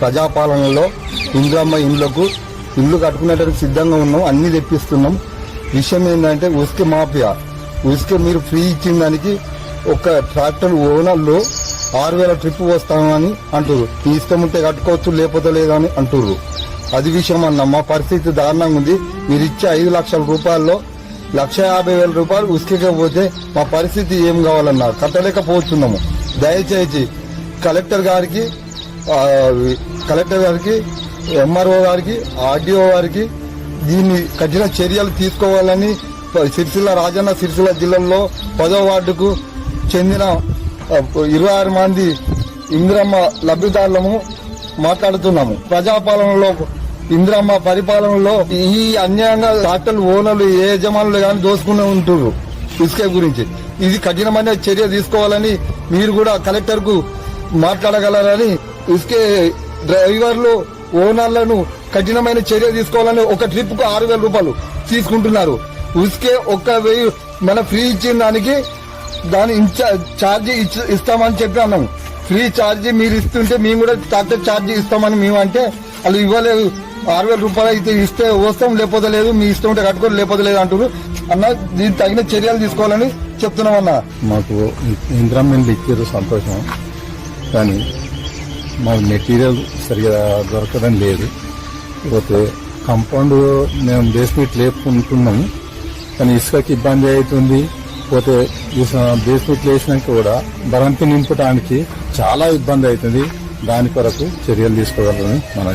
ప్రజాపాలనలో ఇంద్రమ్మ ఇండ్లకు ఇల్లు కట్టుకునేటప్పుడు సిద్ధంగా ఉన్నాం అన్ని తెప్పిస్తున్నాం. విషయం ఏంటంటే ఉసుక మాఫియా. ఉసుక మీరు ఫ్రీ ఇచ్చిన దానికి ఒక ట్రాక్టర్ ఓనర్లు ఆరు వేల ట్రిప్ వస్తామని అంటారు మీ ఇష్టం ఉంటే కట్టుకోవచ్చు లేకపోతే లేదని అంటారు అది విషయం అన్న మా పరిస్థితి దారుణంగా ఉంది. మీరు ఇచ్చే ఐదు లక్షల రూపాయల్లో లక్ష యాభై వేల రూపాయలు ఉసుకపోతే మా పరిస్థితి ఏం కావాలన్నా కట్టలేకపోతున్నాము. దయచేసి కలెక్టర్ గారికి కలెక్టర్ గారికి ఎంఆర్ఓ గారికి ఆర్డీఓ గారికి దీన్ని కఠిన చర్యలు తీసుకోవాలని సిరిసిల్ల రాజన్న సిరిసిల్ల జిల్లాలో పదో వార్డుకు చెందిన ఇరవై ఆరు మంది ఇందిరమ్మ లబ్ధిదారులము మాట్లాడుతున్నాము. ప్రజాపాలనలో ఇందిరమ్మ పరిపాలనలో ఈ అన్యాయంగా డాక్టర్లు ఓనర్లు ఏ యజమానులు కానీ దోసుకునే ఉంటారు ఇసుక గురించి. ఇది కఠినమైన చర్య తీసుకోవాలని మీరు కూడా కలెక్టర్కు మాట్లాడగలరని ఇసుకే డ్రైవర్లు ఓనర్లను కఠినమైన చర్య తీసుకోవాలని ఒక ట్రిప్కు ఆరు వేల రూపాయలు తీసుకుంటున్నారు. ఇసుకే ఒక్క వెయ్యి మన ఫ్రీ ఇచ్చిన దానికి దాని ఛార్జీ ఇస్తామని చెప్పి అన్నాము ఫ్రీ ఛార్జీ మీరు ఇస్తుంటే మేము కూడా ట్రాక్టర్ ఛార్జీ ఇస్తామని మేము అంటే వాళ్ళు ఇవ్వలేదు. ఆరు వేల రూపాయలు అయితే ఇస్తే వస్తాం లేకపోతే లేదు. మీ ఇష్టం ఉంటే కట్టుకోరు లేకపోతే లేదు అంటారు అన్న దీనికి తగిన చర్యలు తీసుకోవాలని చెప్తున్నాం అన్న. మాకు ఇంద్రమ్మెంట్లు ఇచ్చారు సంతోషం. కానీ మాకు మెటీరియల్ సరిగా దొరకడం లేదు. పోతే కంపౌండ్ మేము బేస్మెంట్ లేపుకుంటున్నాము కానీ ఇసుకకి ఇబ్బంది అవుతుంది. పోతే బేస్మెంట్ లేసినాక కూడా బరంతి నింపడానికి చాలా ఇబ్బంది అవుతుంది. దాని కొరకు చర్యలు తీసుకోగలరని మన